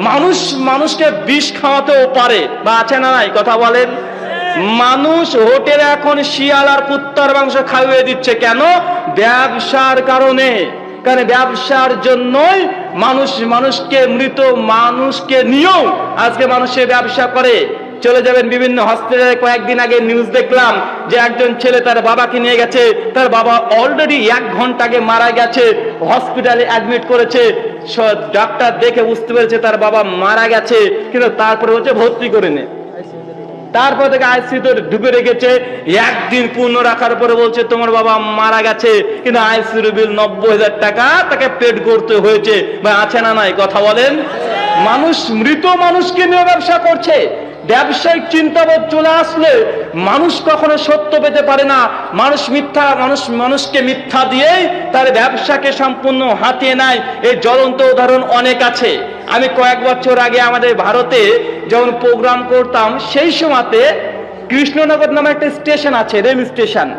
মানুষ, মানুষকে বিষ খাওয়াতেও পারে। বা আছে না নাই? কথা বলেন। মানুষ হোটেলে এখন শিয়াল আর কুত্তার মাংস খাইয়ে দিচ্ছে। কেন? ব্যবসার কারণে। কারণ ব্যবসার জন্যই মানুষ, মানুষকে, মৃত মানুষকে নিয়েও আজকে মানুষের ব্যবসা করে। চলে যাবেন বিভিন্ন হসপিটালে। কয়েকদিন আগে নিউজ দেখলাম যে একজন ছেলে তার বাবাকে নিয়ে গেছে। তার বাবা অলরেডি এক ঘণ্টা আগে মারা গেছে। হসপিটালে অ্যাডমিট করেছে। ডাক্তার দেখে বুঝতে পেরেছে তার বাবা মারা গেছে, কিন্তু তারপরে হচ্ছে ভর্তি করে নে তারপর থেকে আইসিউতে ঢুকে রেখেছে, একদিন পূর্ণ রাখার পরে বলছে, তোমার বাবা মারা গেছে। কিন্তু আইসিউর বিল নব্বই হাজার টাকা তাকে পেড করতে হয়েছে। বা আছে না নাই? কথা বলেন। মানুষ, মৃত মানুষকে নিয়ে ব্যবসা করছে। ব্যবসায়িক চিন্তাবোধ চলে আসলে মানুষ কখনো সত্য পেতে পারে না। মানুষ মিথ্যা, মানুষ, মানুষকে মিথ্যা দিয়েই তার ব্যবসাকে সম্পূর্ণ হাতিয়ে নেয়। এই জ্বলন্ত উদাহরণ অনেক আছে। আমি কয়েক বছর আগে আমাদের ভারতে যখন প্রোগ্রাম করতাম, সেই সময়তে কৃষ্ণনগর নামে একটা স্টেশন আছে রেল স্টেশন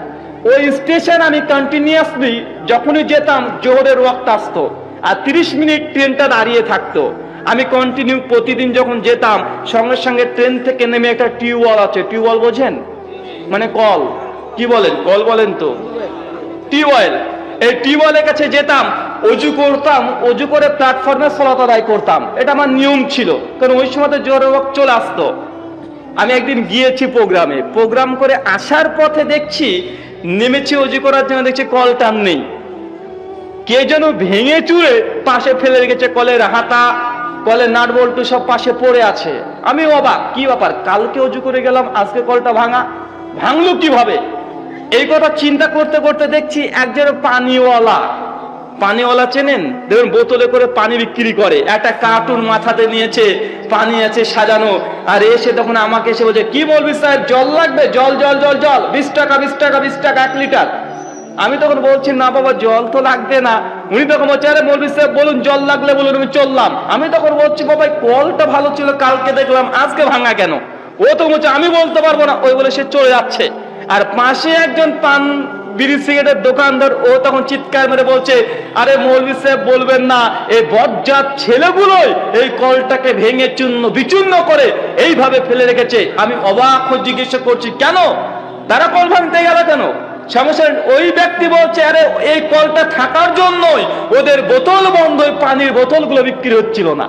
ওই স্টেশন আমি কন্টিনিউয়াসলি যখনই যেতাম, জোহরের ওয়াক্ত আসতো। আর তিরিশ মিনিট ট্রেনটা দাঁড়িয়ে থাকতো। আমি কন্টিনিউ প্রতিদিন যখন যেতাম, সঙ্গে সঙ্গে ট্রেন থেকে নেমে একটা টিউবওয়েল আছে। টিউবওয়েল বোঝেন? মানে কল। কি বলেন? কল বলেন তো। টিউবওয়েল এই টিউবওয়েলের কাছে যেতাম, অজু করতাম, অজু করে প্ল্যাটফর্মে সলাত আদায় করতাম। এটা আমার নিয়ম ছিল, কারণ ওই সময় তো জোরে চলে আসতো। আমি একদিন গিয়েছি প্রোগ্রামে। প্রোগ্রাম করে আসার পথে দেখছি, নেমেছি অজু করার জন্য দেখছি কলটা আর নেই। কে যেন ভেঙে চুরে পাশে ফেলে রেখেছে কলের হাতা কলের নাট বল্টু সব পাশে পড়ে আছে। আমি অবাক, কি ব্যাপার? কালকে অজু করে গেলাম, আজকে কলটা ভাঙা? ভাঙলো কীভাবে? এই কথা চিন্তা করতে করতে দেখছি একজন পানিওয়ালা। পানিওয়ালা চেনেন? দেখুন, বোতলে করে পানি বিক্রি করে। একটা কার্টুন মাথাতে নিয়েছে, পানি আছে সাজানো। আর এসে তখন আমাকে এসে বলছে, কি বলবি স্যার জল লাগবে? জল জল জল জল। বিশ টাকা বিশ টাকা বিশ টাকা, এক লিটার। আমি তখন বলছি, না বাবা, জল তো লাগবে না। উনি তখন বলছে, আরে মৌলবি সাহেব, বলুন, জল লাগলে বলুন, আমি চললাম। আমি তখন বলছি, বাবা কলটা ভালো ছিল, কালকে দেখলাম, আজকে ভাঙা কেন? ও তো বলছে, আমি বলতে পারব না। ওই বলে সে চলে যাচ্ছে। আর পাশে একজন পান বিড়ি সিগারেটের দোকানদার, ও তখন চিৎকার মেরে বলছে, আরে মৌলবি সাহেব, বলবেন না, এই বজ্জাত ছেলেগুলোই এই কলটাকে ভেঙে চূর্ণ, বিচূর্ণ করে এইভাবে ফেলে রেখেছে। আমি অবাক জিজ্ঞাসা করছি, কেন? তারা কল ভাঙতে গেল কেন? সমস্যা ওই ব্যক্তি বলছে, আরে, এই কলটা থাকার জন্যই ওদের বোতল বন্ধ পানির বোতলগুলো বিক্রি হচ্ছিল না।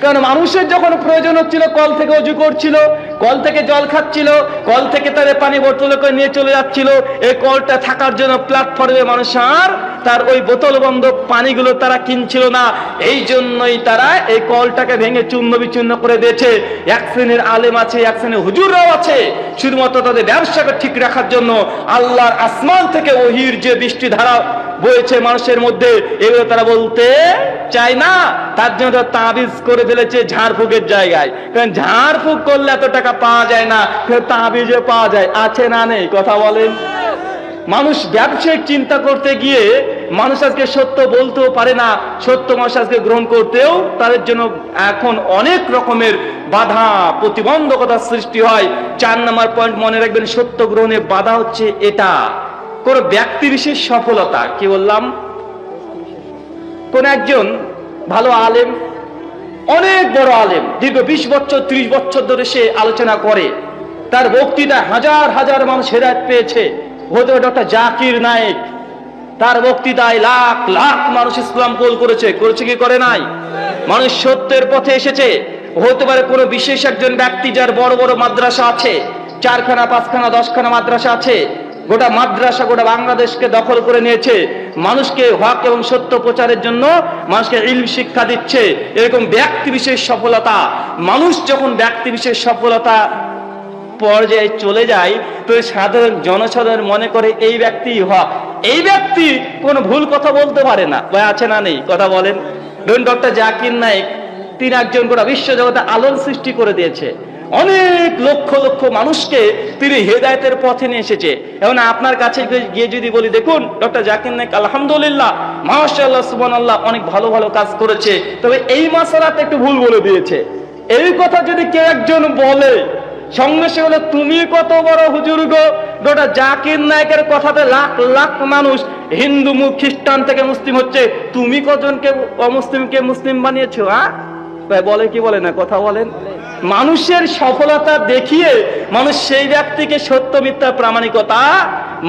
কারণ মানুষের যখন প্রয়োজন হচ্ছিল, কল থেকে অজু করছিল কল থেকে জল খাচ্ছিল, কল থেকে তাদের পানি বোতলে করে নিয়ে চলে যাচ্ছিল। এই কলটা থাকার জন্য প্ল্যাটফর্মে মানুষ আর তার ওই বোতল বন্ধ পানিগুলো তারা কিনছিল না। এই জন্যই তারা এই কলটাকে ভেঙে চূর্ণ বিচূর্ণ করে দিয়েছে। এক শ্রেণির আলেম আছে, এক শ্রেণির হুজুররাও আছে। শুধুমাত্র তাদের ব্যবসাকে ঠিক রাখার জন্য আল্লাহর আসমান থেকে ওহির যে বৃষ্টি ধারা বয়েছে মানুষের মধ্যে, এগুলো তারা বলতে চায় না। তার জন্য তাবিজ করে ফেলেছে ঝাড়ফুঁকের জায়গায়। কারণ ঝাড়ফুঁক করলে এত টাকা পাওয়া যায় না কিন্তু তাবিজে পাওয়া যায়। আছে না নেই? কথা বলেন। মানুষ ব্যবসায়িক চিন্তা করতে গিয়ে মানুষ আজকে সত্য বলতেও পারে না, সত্য মানুষ আজকে গ্রহণ করতেও তাদের জন্য এখন অনেক রকমের বাধা প্রতিবন্ধকতার সৃষ্টি হয়। চার নাম্বার পয়েন্ট মনে রাখবেন, সত্য গ্রহণে বাধা হচ্ছে এটা। কোন ব্যক্তি বিশেষ সফলতা, কি বললাম? কোন একজন ভালো আলেম অনেক বড় আলেম। দীর্ঘ বিশ বছর, ত্রিশ বছর ধরে সে আলোচনা করে। তার বক্তৃতা হাজার হাজার মানুষ হেদায়ত পেয়েছে। হতে পারে ডক্টর জাকির নায়েক। তার বক্তৃতায় লাখ লাখ মানুষ ইসলাম কবুল করেছে। করেছে কি করে নাই? মানুষ সত্যের পথে এসেছে। হতে পারে কোনো বিশেষ একজন ব্যক্তি যার বড় বড় মাদ্রাসা আছে। চারখানা, পাঁচখানা, দশখানা মাদ্রাসা আছে। গোটা মাদ্রাসা গোটা বাংলাদেশকে দখল করে নিয়েছে। মানুষকে হক এবং সত্য প্রচারের জন্য মানুষকে ইল শিক্ষা দিচ্ছে। এরকম ব্যক্তি বিশেষ সফলতা, মানুষ যখন ব্যক্তি বিশেষ সফলতা পর্যায়ে চলে যায়, তো সাধারণ জনসাধারণ মনে করে এই ব্যক্তি হক। এই ব্যক্তি কোনো ভুল কথা বলতে পারে না। বা আছে না নেই? কথা বলেন। ধরুন ডক্টর জাকির নাইক তিনি একজন গোটা বিশ্বজগতে আলোর সৃষ্টি করে দিয়েছে। অনেক লক্ষ লক্ষ মানুষকে তিনি হেদায়তের পথে নিয়ে এসেছে। এখন আপনার কাছে গিয়ে যদি বলি, দেখুন, ডক্টর জাকির নাইক আলহামদুলিল্লাহ, মাশাআল্লাহ, সুবহানাল্লাহ, অনেক ভালো ভালো কাজ করেছে। তবে এই মাসালাতে একটু ভুল বলে দিয়েছে। এই কথা যদি কেউ একজন বলে, সঙ্গে সে হলো তুমি কত বড় হুজুর গো? গোটা জাকির নায়কের কথাতে লাখ লাখ মানুষ, হিন্দু খ্রিস্টান থেকে মুসলিম হচ্ছে। তুমি কজনকে, অমুসলিমকে মুসলিম বানিয়েছো হ্যাঁ? বলে কি বলে না? কথা বলেন। মানুষের সফলতা দেখিয়ে মানুষ সেই ব্যক্তিকে সত্য মিথ্যার প্রামাণিকতা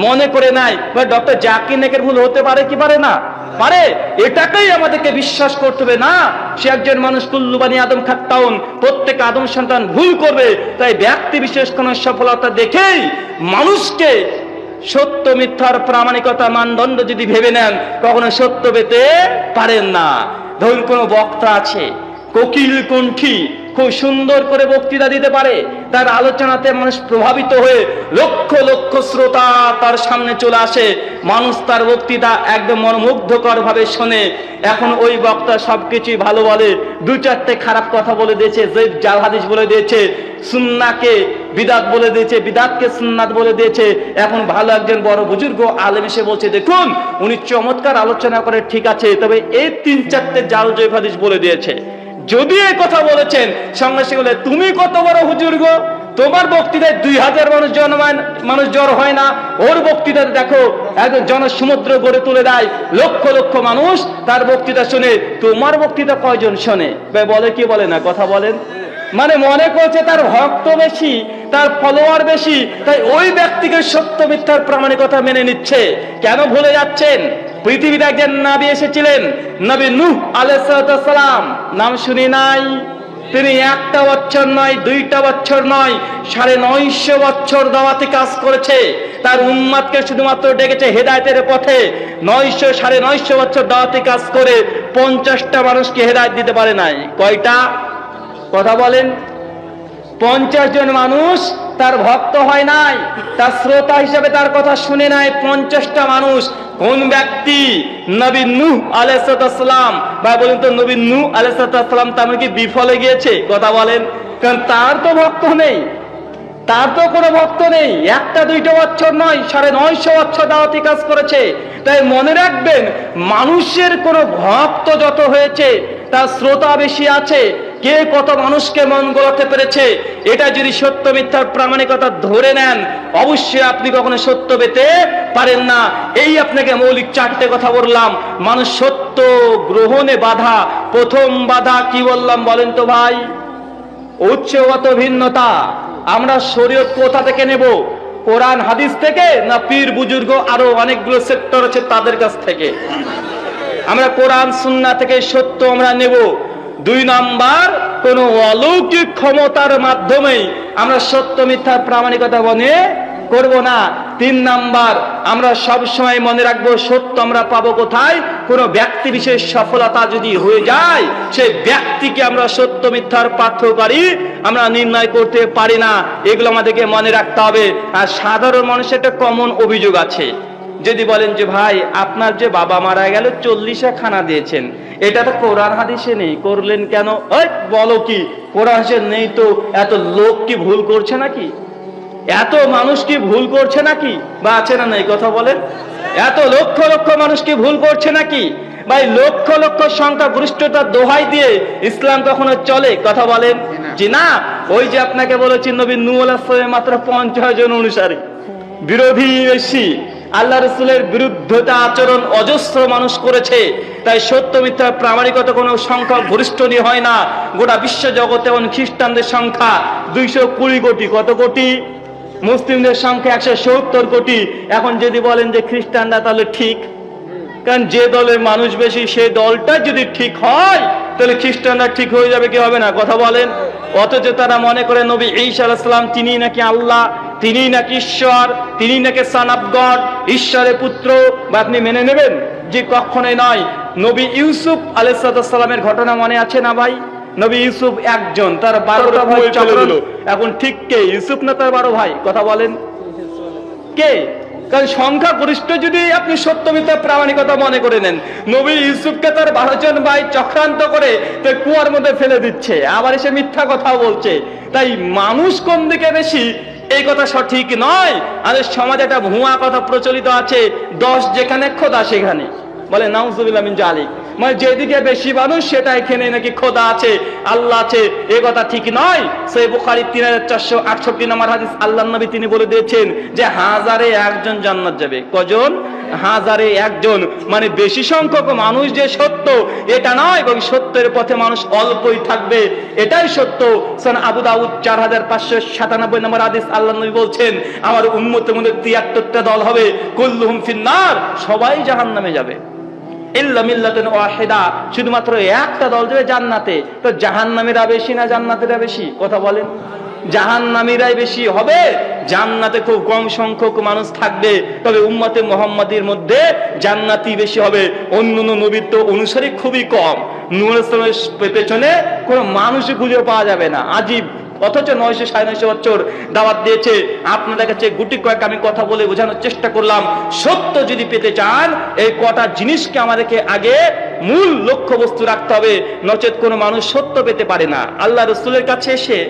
মনে করে নাই। ডক্টর জাকির নেকের ভুল হতে পারে কি পারে না? পারে। এটাকেই আমাদেরকে বিশ্বাস করতে হবে না। সে একজন মানুষ কুল্লুবানি আদম খাত্তাউন, প্রত্যেক আদম সন্তান ভুল করবে। তাই ব্যক্তি বিশেষ কোন সফলতা দেখেই মানুষকে সত্য মিথ্যার প্রামাণিকতা মানদণ্ড যদি ভেবে নেন, কখনো সত্য পেতে পারেন না। ধরুন কোনো বক্তা আছে, কোকিল কণ্ঠী খুব সুন্দর করে বক্তৃতা দিতে পারে। তার আলোচনাতে মানুষ প্রভাবিত হয়ে লক্ষ লক্ষ শ্রোতা তার সামনে চলে আসে। মানুষ তার বক্তৃতা একদম মনোমুগ্ধকর ভাবে শোনে। এখন ওই বক্তা সবকিছুই ভালো বলে। দু চারটে খারাপ কথা বলে দিয়েছে যে জাল হাদিস বলে দিয়েছে সুন্নাকে বিদাত বলে দিয়েছে, বিদাতকে সুন্নাত বলে দিয়েছে। এখন ভালো একজন বড় বুজুর্গ আলেম এসে বলছে, দেখুন, উনি চমৎকার আলোচনা করে ঠিক আছে, তবে এই তিন চারটে জাল জৈব হাদিস বলে দিয়েছে। যদি এই কথা বলেছেন সঙ্গে বলে, তুমি কত বড় হুজুর গো? তোমার বক্তৃতায় দুই হাজার মানুষ জন্মায় মানুষ জ্বর হয় না। ওর বক্তৃতা দেখো একজন জনসমুদ্র গড়ে তুলে দেয় লক্ষ লক্ষ মানুষ তার বক্তৃতা শুনে। তোমার বক্তৃতা কয়জন শোনে? বলে কি বলে না? কথা বলেন। মানে মনে করছে তার ভক্ত বেশি, তার ফলোয়ার বেশি, তাই ওই ব্যক্তিকে সত্য মিথ্যার প্রামাণিকতা মেনে নিচ্ছে। কেন ভুলে যাচ্ছেন? পৃথিবীতে একজন নাবি এসেছিলেন, নবী নূহ আলাইসালাম নাম শুনি নাই? তিনি একটা বছর নয়, দুইটা বছর নয়, সাড়ে নয়শো বছর দাওয়াতে কাজ করেছে। তার উম্মাদকে শুধুমাত্র ডেকেছে হেদায়তের পথে। নয়শো, সাড়ে নয়শো বছর দাওয়াতে কাজ করে পঞ্চাশটা মানুষকে হেদায়ত দিতে পারে নাই। কয়টা? কথা বলেন, পঞ্চাশ জন মানুষ তার ভক্ত হয় নাই, তার শ্রোতা হিসেবে তার কথা শুনে নাই, পঞ্চাশটা মানুষ, কোন ব্যক্তি? নবী নূহ আলাইসালাম বা বলেন তো, নবী নূহ আলাইসালাম তার কি বিফলে গিয়েছে? কথা বলেন, কারণ তার তো ভক্ত নেই, তার তো কোনো ভক্ত নেই, একটা, দুইটা বছর নয়, সাড়ে নয়শো বছর দাওয়াতি কাজ করেছে। তাই মনে রাখবেন, মানুষের কোনো ভক্ত যত হয়েছে, তার শ্রোতা বেশি আছে কে কত মানুষকে মন গলাতে পেরেছে, এটা যদি সত্য মিথ্যার প্রামাণিকতা ধরে নেন, অবশ্যই আপনি কখনো সত্য পেতে পারেন না। এই আপনাকে মৌলিক চারটে কথা বললাম। মানুষ সত্য গ্রহণে বাধা, প্রথম বাধা কি বললাম বলেন তো ভাই? উচ্চগত ভিন্নতা। আমরা শরীয়ত কোথা থেকে নেব? কোরআন, হাদিস থেকে না পীর, বুজুর্গ, আরও অনেকগুলো সেক্টর আছে তাদের কাছ থেকে? আমরা কোরআন, সুন্না থেকে সত্য আমরা নেব। দুই নাম্বার, কোন অলৌকিক ক্ষমতার মাধ্যমেই আমরা সত্য মিথ্যার প্রামাণিকতা মনে করব না। তিন নাম্বার, আমরা সব সময় মনে রাখব সত্য আমরা পাবো কোথায়? কোনো ব্যক্তি বিশেষ সফলতা যদি হয়ে যায়, সেই ব্যক্তিকে আমরা সত্য, মিথ্যার পার্থকারী আমরা নির্ণয় করতে পারি না। এগুলো আমাদেরকে মনে রাখতে হবে। আর সাধারণ মানুষের একটা কমন অভিযোগ আছে। যদি বলেন যে ভাই, আপনার যে বাবা মারা গেল, চল্লিশে খানা দিয়েছেন। এটা তো কোরআন হাদিসে নেই। করলেন কেন? ওই, বলো কি? কোরআন হাদিসে নেই তো? এত লোক কি ভুল করছে নাকি? এত মানুষ কি ভুল করছে নাকি? বা আছে না নাই কথা বলেন? এত লক্ষ লক্ষ মানুষ কি ভুল করছে নাকি? ভাই, লক্ষ লক্ষ সংখ্যা গরিষ্ঠতার দোহাই দিয়ে ইসলাম কখনো চলে? কথা বলেন? যে না। ওই যে আপনাকে বলেছি, নবী নুয়াল মাত্র পঞ্চাশ জন অনুসারী। বিরোধী বেশি। আল্লাহ রসুলের বিরুদ্ধতা আচরণ অজস্র মানুষ করেছে। তাই সত্য মিথ্যা প্রামাণিকতা কোনো সংখ্যা গরিষ্ঠ নিয়ে হয় না। গোটা বিশ্ব জগতে এবং খ্রিস্টানদের সংখ্যা দুইশো কুড়ি কোটি। কত কোটি? মুসলিমদের সংখ্যা একশো সত্তর কোটি। এখন যদি বলেন যে খ্রিস্টানরা তাহলে ঠিক? কারণ যে দলের মানুষ বেশি সেই দলটা যদি ঠিক হয় তাহলে খ্রিস্টানরা ঠিক হয়ে যাবে কি হবে না। কথা বলেন। অথচ তারা মনে করে নবী ঈসা আলাইসালাম তিনি নাকি আল্লাহ তিনি নাকি ঈশ্বর তিনি নাকি সান অফ গড ঈশ্বরের পুত্র বা আপনি মেনে নেবেন? যে কখনোই নয়। নবী ইউসুফ আলাইসালামের ঘটনা মনে আছে না ভাই? নবী ইউসুফ একজন তার বারোটা ভাই এখন ঠিক কে? ইউসুফ না তার বারো ভাই? কথা বলেন। কে? কারণ সংখ্যা গরিষ্ঠ যদি আপনি সত্য প্রামাণিকতা মনে করে নেন, নবী ইউসুফকে তার বারো জন ভাই চক্রান্ত করে তো কুয়ার মধ্যে ফেলে দিচ্ছে। আবার এসে মিথ্যা কথা বলছে। তাই মানুষ কোন দিকে বেশি এই কথা সঠিক নয়। আমাদের সমাজে একটা ভুয়া কথা প্রচলিত আছে, দশ যেখানে খোদা সেখানে। বলে, নাউজুবিল্লাহ মিন জালিক। মানে যেদিকে বেশি মানুষ সেটা এখানে নাকি খোদা আছে, আল্লাহ আছে। এ কথা ঠিক নয়। সেই বুখারি তিন হাজার চারশো আটষট্টি নম্বর হাদিস আল্লাহ নবী তিনি বলে দিয়েছেন যে, হাজারে একজন জান্নাত যাবে। কজন? হাজারে একজন। মানে বেশি সংখ্যক মানুষ যে সত্য, এটা নয় এবং সত্যের পথে মানুষ অল্পই থাকবে। এটাই সত্য। সন আবু দাউদ চার হাজার পাঁচশো সাতানব্বই নম্বর আদিস আল্লাহ নবী বলছেন, আমার উম্মতের মধ্যে তিয়াত্তরটা দল হবে। কুল্লুহুম ফিন্নার। সবাই জাহান নামে যাবে। শুধুমাত্র একটা দল যাবে জান্নাতে। তো জাহান্নামীরা বেশি না জান্নাতীরা বেশি? কথা বলেন। জাহান্নামীরাই বেশি হবে। জান্নাতে খুব কম সংখ্যক মানুষ থাকবে। তবে উম্মতে মোহাম্মদের মধ্যে জান্নাতি বেশি হবে। অন্য নবীর তো অনুসারী খুবই কম। নূর ইসলামের পেছনে কোনো মানুষই খুঁজে পাওয়া যাবে না। আজীব। অথচ নয়শো, সাড়ে নয়শো বছর দাওয়াত দিয়েছে। আপনাদের কাছে গুটি কয়েক আমি কথা বলে বোঝানোর চেষ্টা করলাম। সত্য যদি পেতে চান, এই কটা জিনিসকে আমাদেরকে আগে মূল লক্ষ্য বস্তু রাখতে হবে। নচেত কোনো মানুষ সত্য পেতে পারে না। আল্লাহ রসুলের কাছে এসে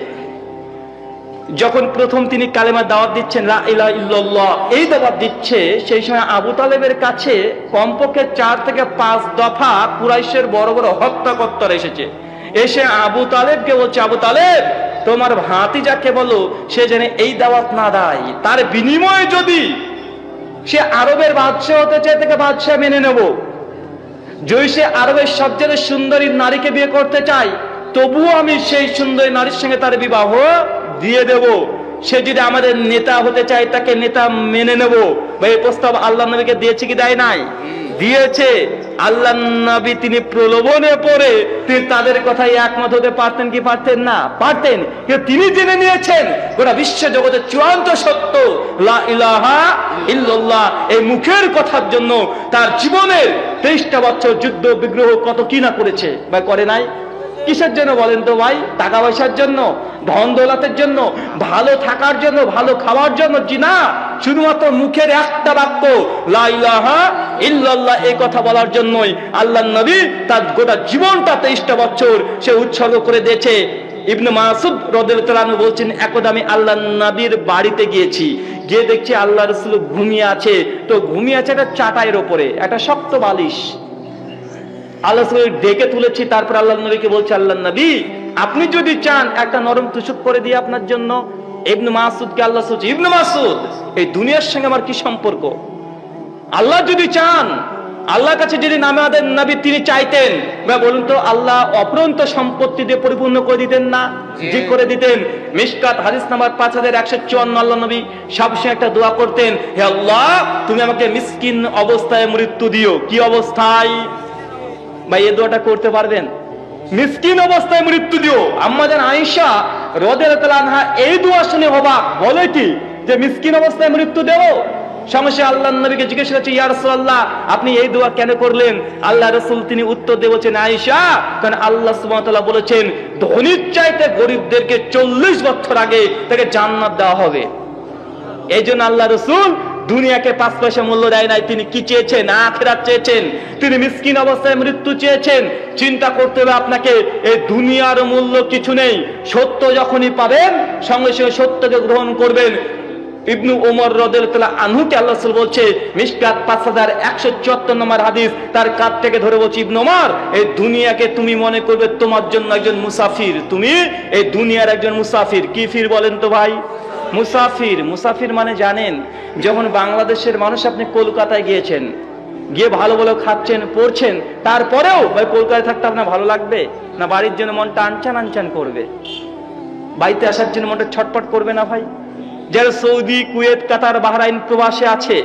যখন প্রথম তিনি কালেমার দাওয়াত দিচ্ছেন এই দাওয়াত দিচ্ছে, সেই সময় আবু তালেবের কাছে কমপক্ষে চার থেকে পাঁচ দফা কুরাইশের বড় বড় হত্যাকত্তর এসেছে। এসে আবু তালেবকে বলছে, আবু তালেব তোমার ভাতি যাকে বলো, সে যেন এই দাওয়াত না দেয়। তার বিনিময়ে যদি সে আরবের বাদশাহ হতে চায়, তাকে বাদশাহ মেনে নেব। যদি সে আরবের সবচেয়ে সুন্দরী নারীকে বিয়ে করতে চাই তবুও আমি সেই সুন্দরী নারীর সঙ্গে তার বিবাহ দিয়ে দেব। সে যদি আমাদের নেতা হতে চায়, তাকে নেতা মেনে নেব। বা এই প্রস্তাব আল্লাহ নবীকে দিয়েছে কি দেয় নাই? দিয়েছে। আল্লাহ নবী তিনি প্রলোভনে পড়ে। তিনি তাদের কথাই একমত হতে পারতেন কি পারতেন না? পারতেন। কিন্তু তিনি জেনে নিয়েছেন, গোটা বিশ্ব জগতের চূড়ান্ত সত্য ইল্লাল্লাহ, এই মুখের কথার জন্য তার জীবনের তেইশটা বছর যুদ্ধ, বিগ্রহ কত কি না করেছে বা করে নাই? কিসের জন্য বলেন তো ভাই? টাকা পয়সার জন্য, ধন দৌলতের জন্য, ভালো থাকার জন্য, ভালো খাওয়ার জন্য? জি না। শুধুমাত্র মুখের একটা বাক্য, লা ইলাহা ইল্লাল্লাহ, এই কথা বলার জন্যই আল্লাহ নবী তার গোটা জীবনটা তেইশটা বছর সে উৎসর্গ করে দিয়েছে। ইবনু মাসুদ রদের তালানু বলছেন, একদা আমি আল্লাহ নবীর বাড়িতে গিয়েছি। গিয়ে দেখছি আল্লাহ রসুল ঘুমিয়ে আছে। তো ঘুমিয়ে আছে একটা চাটাইয়ের ওপরে একটা শক্ত বালিশ। আল্লাহ ডেকে তুলেছি তারপর আল্লাহ নবীকে বলছে আল্লাহ নবী আপনি যদি চান একটা নরম তুষক করে দিয়ে আপনার জন্য ইবনু মাসুদকে আল্লাহ সুচ ইবনু মাসুদ এই দুনিয়ার সঙ্গে আমার কি সম্পর্ক? আল্লাহ যদি চান আল্লাহর কাছে যদি নামে আমাদের নবী তিনি চাইতেন। বা বলুন তো আল্লাহ অপরন্ত সম্পত্তি দিয়ে পরিপূর্ণ করে দিতেন না? জি। করে দিতেন। মিসকাত হাদিস নাম্বার পাঁচ হাজার একশো চুয়ান্ন আল্লাহ নবী সবসময় একটা দোয়া করতেন হে আল্লাহ তুমি আমাকে মিসকিন অবস্থায় মৃত্যু দিও। কি অবস্থায়? বা এই দোয়াটা করতে পারবেন। মিসকিন অবস্থায় মৃত্যু দিও। আম্মাজান আয়েশা রদের আনহা এই দোয়া শুনে বলে কি? যে মিসকিন অবস্থায় মৃত্যু দেব? সমস্যা আল্লাহ নবীকে জিজ্ঞেস করছে, ইয়া আপনি এই দোয়া কেন করলেন? আল্লাহ রাসূল তিনি উত্তর দিয়ে বলছেন, আয়েশা, কারণ আল্লাহ বলেছেন, ধনীর চাইতে গরিবদেরকে 40 বছর আগে তাকে জান্নাত দেওয়া হবে। এই জন্য আল্লাহ রসুল দুনিয়াকে পাঁচ পয়সা মূল্য দেয় নাই, তিনি কি চেয়েছেন? আখেরাত চেয়েছেন। তিনি মিসকিন অবস্থায় মৃত্যু চেয়েছেন। চিন্তা করতে হবে আপনাকে, এই দুনিয়ার মূল্য কিছু নেই। সত্য যখনই পাবেন, সঙ্গে সঙ্গে সত্যকে গ্রহণ করবেন। ইবনু ওমর তালা আনহুকে আল্লাহ বলছে, মিসকাত পাঁচ হাজার একশো চুয়াত্তর নম্বর হাদিস, তার কাছ থেকে ধরে বলছি, ইবনু ওমর এই দুনিয়াকে তুমি মনে করবে তোমার জন্য একজন মুসাফির। তুমি এই দুনিয়ার একজন মুসাফির। কি ফির বলেন তো ভাই? মুসাফির মুসাফির মানে জানেন, যখন বাংলাদেশের মানুষ আপনি কলকাতায় গিয়েছেন, গিয়ে ভালো ভালো খাচ্ছেন, পড়ছেন, তারপরেও ভাই কলকাতায় থাকতে আপনার ভালো লাগবে? না বাড়ির জন্য মনটা আনচান আনচান করবে? বাড়িতে আসার জন্য মনটা ছটপট করবে না ভাই? যারা সৌদি, কুয়েত, কাতার, বাহরাইন প্রবাসে আছে,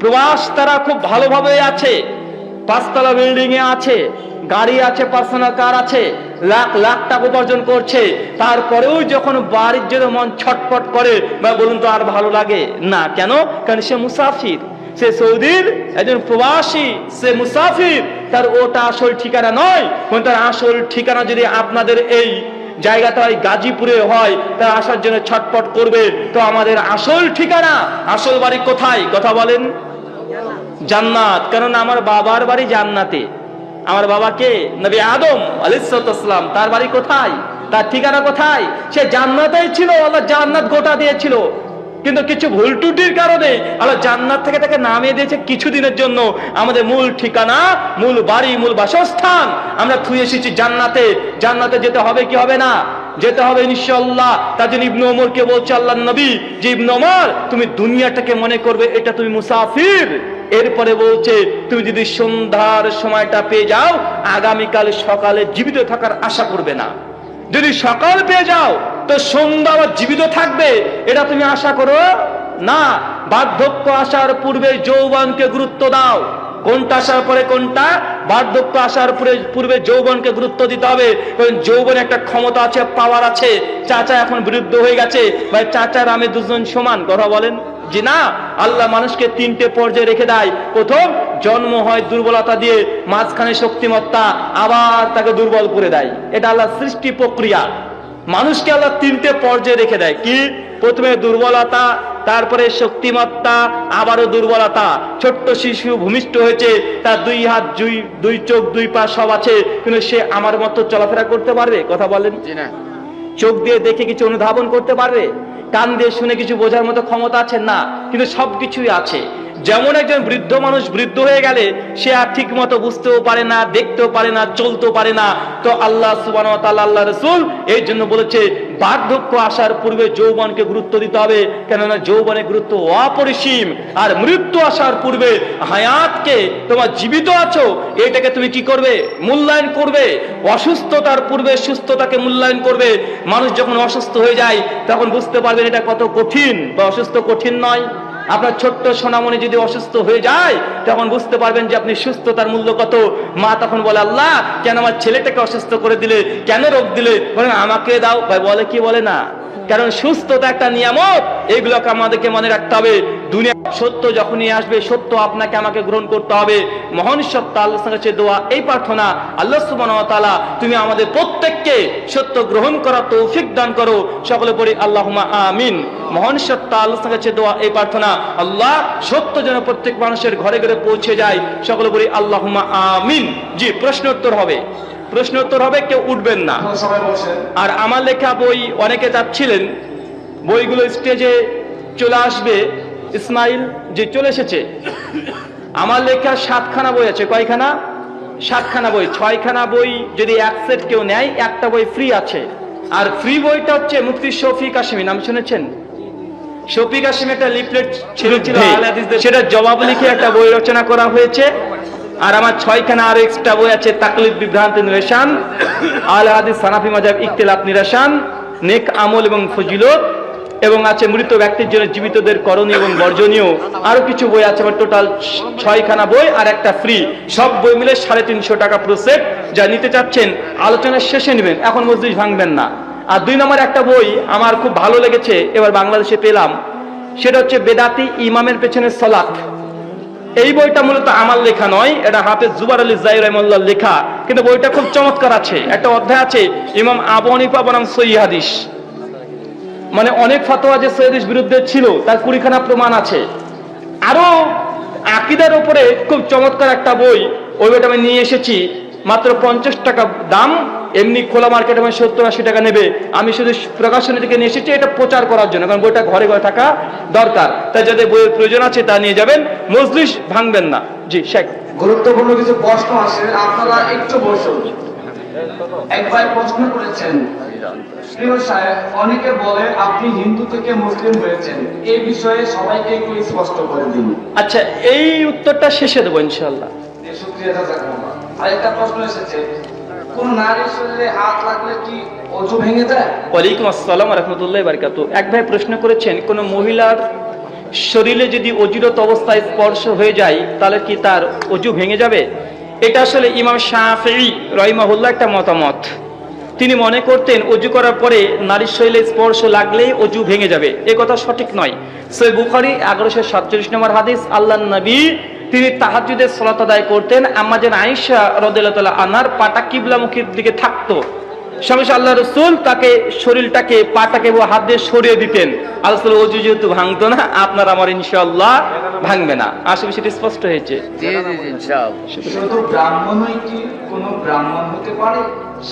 প্রবাস তারা খুব ভালোভাবে আছে, পাঁচতলা বিল্ডিং এ আছে, গাড়ি আছে, পার্সোনাল কার আছে লাখ লাখ টাকা উপার্জন করছে। তারপরেও যখন বাড়ির জন্য মন ছটপট করে বা বলুন তো আর ভালো লাগে? না, কেন? কারণ সে মুসাফির। সে সৌদির একজন প্রবাসী, সে মুসাফির। তার ওটা আসল ঠিকানা নয়। তার আসল ঠিকানা যদি আপনাদের এই জায়গাটা হয় গাজীপুরে হয় তা আসার জন্য ছটপট করবে, তো আমাদের আসল ঠিকানা, আসল বাড়ি কোথায়? কথা বলেন। জান্নাত। কারণ আমার বাবার বাড়ি জান্নাতে। আমার বাবাকে নবী আদম আলিসালাম তার বাড়ি কোথায়? তার ঠিকানা কোথায়? সে জান্নাতেই ছিল, আল্লাহ জান্নাত গোটা দিয়েছিল। কিন্তু কিছু ভুল টুটির কারণে আল্লাহ জান্নাত থেকে তাকে নামিয়ে দিয়েছে কিছুদিনের জন্য। আমাদের মূল ঠিকানা, মূল বাড়ি, মূল বাসস্থান। আমরা থুয়ে এসেছি জান্নাতে। জান্নাতে যেতে হবে কি হবে না? যেতে হবে ইনশাল্লাহ তার জন্য ইবনু ওমরকে বলছে আল্লাহ নবী, যে ইবনু ওমর, তুমি দুনিয়াটাকে মনে করবে, এটা তুমি মুসাফির। এরপরে বলছে, তুমি যদি সন্ধ্যার সময়টা পেয়ে যাও, আগামীকাল সকালে জীবিত থাকার আশা করবে না। যদি সকাল পেয়ে যাও, তো সন্ধ্যা জীবিত থাকবে। এটা তুমি আশা করো? না। বার্ধক্য আসার পূর্বে যৌবনকে গুরুত্ব দাও। কোনটা আসার পরে কোনটা? বার্ধক্য আসার পরে, পূর্বে যৌবনকে গুরুত্ব দিতে হবে। কারণ যৌবনে একটা ক্ষমতা আছে পাওয়ার আছে। চাচা এখন বিরুদ্ধ হয়ে গেছে। ভাই চাচার আমি দুজন সমান, কথা বলেন। যে না আল্লাহ মানুষকে তিনটে পর্যায়ে রেখে দেয়। প্রথম জন্ম হয় দুর্বলতা দিয়ে মাঝখানে শক্তিমত্তা আবার তাকে দুর্বল করে দেয়। এটা আল্লাহ সৃষ্টি প্রক্রিয়া। মানুষকে আল্লাহ তিনটে পর্যায়ে রেখে দেয়। কি? প্রথমে দুর্বলতা তারপরে শক্তিমত্তা আবারও দুর্বলতা। ছোট্ট শিশু ভূমিষ্ঠ হয়েছে তার দুই হাত দুই দুই চোখ দুই পা সব আছে কিন্তু সে আমার মতো চলাফেরা করতে পারবে? কথা বলেন। চোখ দিয়ে দেখে কিছু অনুধাবন করতে পারবে? কান দিয়ে শুনে কিছু বোঝার মতো ক্ষমতা আছে? না, কিন্তু সবকিছুই আছে। যেমন একজন বৃদ্ধ মানুষ বৃদ্ধ হয়ে গেলে, সে আর ঠিক মতো বুঝতেও পারে না, দেখতেও পারে না, চলতেও পারে না। তো আল্লাহ সুবান আল্লাহ রসুল এই জন্য বলেছে বার্ধক্য আসার পূর্বে যৌবনকে গুরুত্ব দিতে হবে। কেননা যৌবনের গুরুত্ব অপরিসীম। আর মৃত্যু আসার পূর্বে হায়াতকে, তোমার জীবিত আছো, এটাকে তুমি কি করবে? মূল্যায়ন করবে। অসুস্থতার পূর্বে সুস্থতাকে মূল্যায়ন করবে। মানুষ যখন অসুস্থ হয়ে যায়, তখন বুঝতে পারবেন এটা কত কঠিন বা অসুস্থ কঠিন নয়। আপনার ছোট্ট সোনামণি যদি অসুস্থ হয়ে যায়, তখন বুঝতে পারবেন যে আপনি সুস্থতার মূল্য কত। মা তখন বলে, আল্লাহ, কেন আমার ছেলেটাকে অসুস্থ করে দিলে? কেন রোগ দিলে? বলেন আমাকে দাও। ভাই বলে, কি বলে না? কারণ সুস্থতা একটা নিয়ামক এগুলোকে আমাদেরকে মনে রাখতে হবে। দুনিয়া সত্য যখনই আসবে সত্য আপনাকে আমাকে গ্রহণ করতে হবে। মহান সত্য আল্লাহ কাছে দোয়া এই প্রার্থনা আল্লাহ তাআলা তুমি আমাদের প্রত্যেককে সত্য গ্রহণ করার তৌফিক দান করো। সকলে পড়ি আল্লাহুম্মা আমিন। মহান সত্য আল্লাহ কাছে দোয়া এই প্রার্থনা আল্লাহ সত্য যেন প্রত্যেক মানুষের ঘরে ঘরে পৌঁছে যায়। সকলে পড়ি আল্লাহুম্মা আমিন। জি প্রশ্ন উত্তর হবে। প্রশ্ন উত্তর হবে কেউ উঠবেন না। আর আমার লেখা বই অনেকে চাচ্ছিলেন বইগুলো স্টেজে চলে আসবে। ইসমাইল যে চলে এসেছে আমার লেখা সাতখানা বই আছে কয়খানা? সাতখানা বই। ছয়খানা বই যদি এক সেট কেউ নেয় একটা বই ফ্রি আছে। আর ফ্রি বইটা হচ্ছে মুফতি শফি কাশ্মী নাম শুনেছেন? শফি কাশ্মী একটা লিফলেট ছেড়েছিল হাদিসদের সেটা জবাব লিখে একটা বই রচনা করা হয়েছে। আর আমার ছয়খানা আরও এক্সট্রা বই আছে তাকলিদ বিভ্রান্তি নিরেশান আল হাদিস সানাফি মাজাব ইখতিলাফ নিরাসান নেক আমল এবং ফজিলত। এবং আছে মৃত ব্যক্তির জন্য জীবিতদের করণীয় এবং বর্জনীয়। আরও কিছু বই আছে, আমার টোটাল ছয়খানা বই আর একটা ফ্রি সব বই মিলে সাড়ে তিনশো টাকা প্রসেট যা নিতে চাচ্ছেন, আলোচনার শেষে নেবেন। এখন মসজিদ ভাঙবেন না। আর দুই নম্বর একটা বই আমার খুব ভালো লেগেছে, এবার বাংলাদেশে পেলাম। সেটা হচ্ছে বেদাতি ইমামের পেছনে সলাৎ। এই বইটা মূলত আমার লেখা নয়, এটা হাফেজ জুবার আলী জাই রহমাল্লাহ লেখা। কিন্তু বইটা খুব চমৎকার আছে। একটা অধ্যায় আছে, ইমাম আবু হানিফা বনাম হাদিস। মানে অনেক ফতোয়া যে সৈয়দিস বিরুদ্ধে ছিল, তার কুড়িখানা প্রমাণ আছে। আরও আকিদার উপরে খুব চমৎকার একটা বই, ওই বইটা আমি নিয়ে এসেছি। মাত্র পঞ্চাশ টাকা দাম, এমনি খোলা মার্কেটে আমি সত্তর আশি টাকা নেবে। আমি শুধু প্রকাশনী থেকে নিয়ে এসেছি, এটা প্রচার করার জন্য, কারণ বইটা ঘরে ঘরে থাকা দরকার। তাই যাদের বইয়ের প্রয়োজন আছে, তা নিয়ে যাবেন। মজলিস ভাঙবেন না। জি, শেখ। গুরুত্বপূর্ণ কিছু প্রশ্ন আসে, আপনারা একটু বসুন। একবার প্রশ্ন করেছেন। প্রিয় সাহেব অনেকে বলে আপনি হিন্দু থেকে মুসলিম হয়েছেন। এই বিষয়ে সবাইকে একটু স্পষ্ট করে দিন। আচ্ছা এই উত্তরটা শেষে দেবো ইনশাল্লাহ আরেকটা প্রশ্ন এসেছে। কোন নারীর শরীরে হাত লাগলে কি অজু ভেঙে যায়? ওয়ালাইকুম আসসালাম রহমতুল্লাহ বারকাতু। এক ভাই প্রশ্ন করেছেন কোন মহিলার শরীরে যদি অজিরত অবস্থায় স্পর্শ হয়ে যায় তাহলে কি তার অজু ভেঙে যাবে? এটা আসলে ইমাম শাহি রহিমাহুল্লাহ একটা মতামত। তিনি মনে করতেন অজু করার পরে নারীর শরীরে স্পর্শ লাগলেই অজু ভেঙে যাবে। এ কথা সঠিক নয়। সৈ বুখারি এগারোশো সাতচল্লিশ নম্বর হাদিস আল্লাহ নবী তিনি তাহাজুদের সলাত আদায় করতেন। আমাদের আয়েশা রদুল্লাহ আনার পাটা কিবলামুখীর দিকে থাকতো। সঙ্গে আল্লাহ রসুল তাকে শরীরটাকে, পাটাকে হাত দিয়ে সরিয়ে দিতেন। আল্লাহ অজু যেহেতু ভাঙতো না, আপনার আমার ইনশাল্লাহ ভাঙবে না। আসলে সেটা স্পষ্ট হয়েছে। জি জি জি ইনশাআল্লাহ শুধু ব্রাহ্মণই কি কোনো ব্রাহ্মণ হতে পারে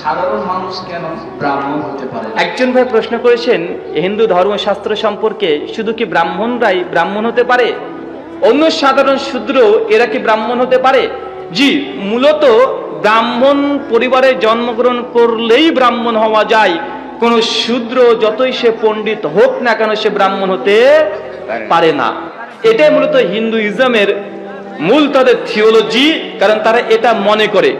সাধারণ মানুষ কেন ব্রাহ্মণ হতে পারে একজন ভাই প্রশ্ন করেছেন হিন্দু ধর্মশাস্ত্র সম্পর্কে শুধু কি ব্রাহ্মণরাই ব্রাহ্মণ হতে পারে? অন্য সাধারণ শূদ্র এরা কি ব্রাহ্মণ হতে পারে? জি মূলত ব্রাহ্মণ পরিবারে জন্মগ্রহণ করলেই ব্রাহ্মণ হওয়া যায়। কোন শূদ্র যতই সে পণ্ডিত হোক না কেন সে ব্রাহ্মণ হতে পারে না। এটাই মূলত হিন্দুইজমের মূল তাদের থিওলজি, কারণ তারা এটা মনে করে।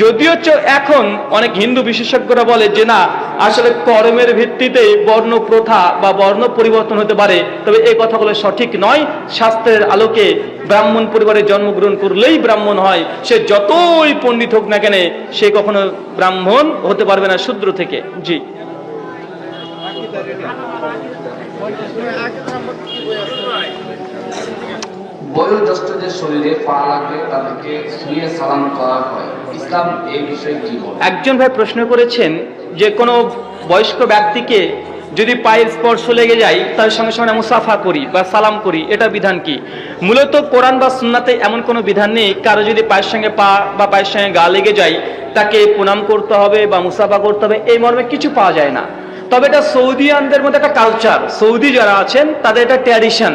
যদিও এখন অনেক হিন্দু বিশেষজ্ঞরা বলে যে না, আসলে কর্মের ভিত্তিতে বর্ণ প্রথা বা বর্ণ পরিবর্তন হতে পারে, তবে এই কথাগুলো সঠিক নয়। শাস্ত্রের আলোকে ব্রাহ্মণ পরিবারে জন্মগ্রহণ করলেই ব্রাহ্মণ হয়। সে যতই পণ্ডিত হোক না কেন, সে কখনো ব্রাহ্মণ হতে পারবে না শূদ্র থেকে। জি। বয়োজ্যেষ্ঠদের শরীরে পা লাগলে তাদেরকে শুয়ে সালাম করা হয়। ইসলাম এই বিষয়ে কি বলে? একজন ভাই প্রশ্ন করেছেন যে কোনো বয়স্ক ব্যক্তিকে যদি পায়ের স্পর্শ লেগে যায়, তার সঙ্গে সঙ্গে মুসাফা করি বা সালাম করি, এটা বিধান কি? মূলত কোরআন বা সুন্নাতে এমন কোনো বিধান নেই, কারও যদি পায়ের সঙ্গে পা বা পায়ের সঙ্গে গা লেগে যায়, তাকে প্রণাম করতে হবে বা মুসাফা করতে হবে, এই মর্মে কিছু পাওয়া যায় না। তবে এটা সৌদি সৌদিয়ানদের মধ্যে একটা কালচার সৌদি যারা আছেন, তাদের এটা ট্র্যাডিশন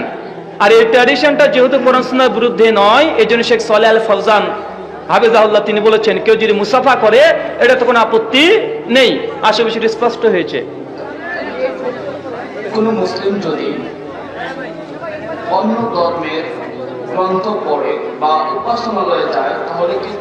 আর এই ট্র্যাডিশনটা যেহেতু পড়াশোনার বিরুদ্ধে নয় এই জন্য শেখ সলে আল ফৌজান হাফিজাউল্লাহ তিনি বলেছেন, কেউ যদি মুসাফা করে, এটা তো কোনো আপত্তি নেই। আশেপাশে স্পষ্ট হয়েছে। কোনো মুসলিম যদি অন্য ধর্মের গ্রন্থ পড়ে বা উপাসনালয়ে যায়, তাহলে কি